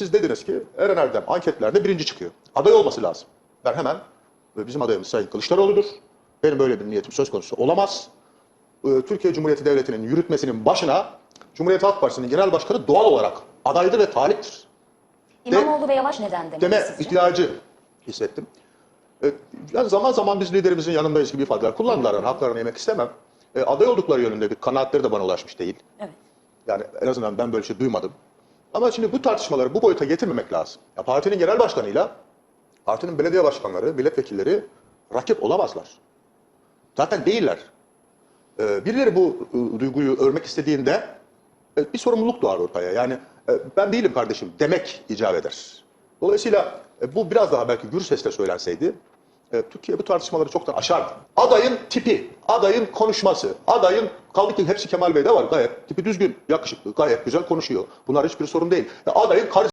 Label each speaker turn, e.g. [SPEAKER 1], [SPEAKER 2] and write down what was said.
[SPEAKER 1] Siz dediniz ki Eren Erdem anketlerde birinci çıkıyor. Aday olması lazım. Ben hemen bizim adayımız Sayın Kılıçdaroğlu'dur. Benim böyle bir niyetim söz konusu olamaz. Ee, Türkiye Cumhuriyeti Devleti'nin yürütmesinin başına Cumhuriyet Halk Partisi'nin genel başkanı doğal olarak adaydır ve taliptir.
[SPEAKER 2] İmamoğlu ve Yavaş neden demeli
[SPEAKER 1] Deme
[SPEAKER 2] sizce?
[SPEAKER 1] ihtiyacı hissettim. Ee, Yani zaman zaman biz liderimizin yanındayız gibi ifadeler kullandılar. Yani haklarını yemek istemem. Ee, aday oldukları yönünde bir kanaatleri de bana ulaşmış değil.
[SPEAKER 2] Evet.
[SPEAKER 1] Yani en azından ben böyle şey duymadım. Ama şimdi bu tartışmaları bu boyuta getirmemek lazım. Ya partinin genel başkanıyla partinin belediye başkanları, milletvekilleri rakip olamazlar. Zaten değiller. Ee, birileri bu e, duyguyu örmek istediğinde e, bir sorumluluk doğar ortaya. Yani e, ben değilim kardeşim demek icap eder. Dolayısıyla e, bu biraz daha belki gür sesle söylenseydi e, Türkiye bu tartışmaları çoktan aşardı. Adayın tipi, adayın konuşması, adayın kaldı ki hepsi Kemal Bey'de var gayet tipi düzgün, yakışıklı, gayet güzel konuşuyor. Bunlar hiçbir sorun değil. E, adayın karizması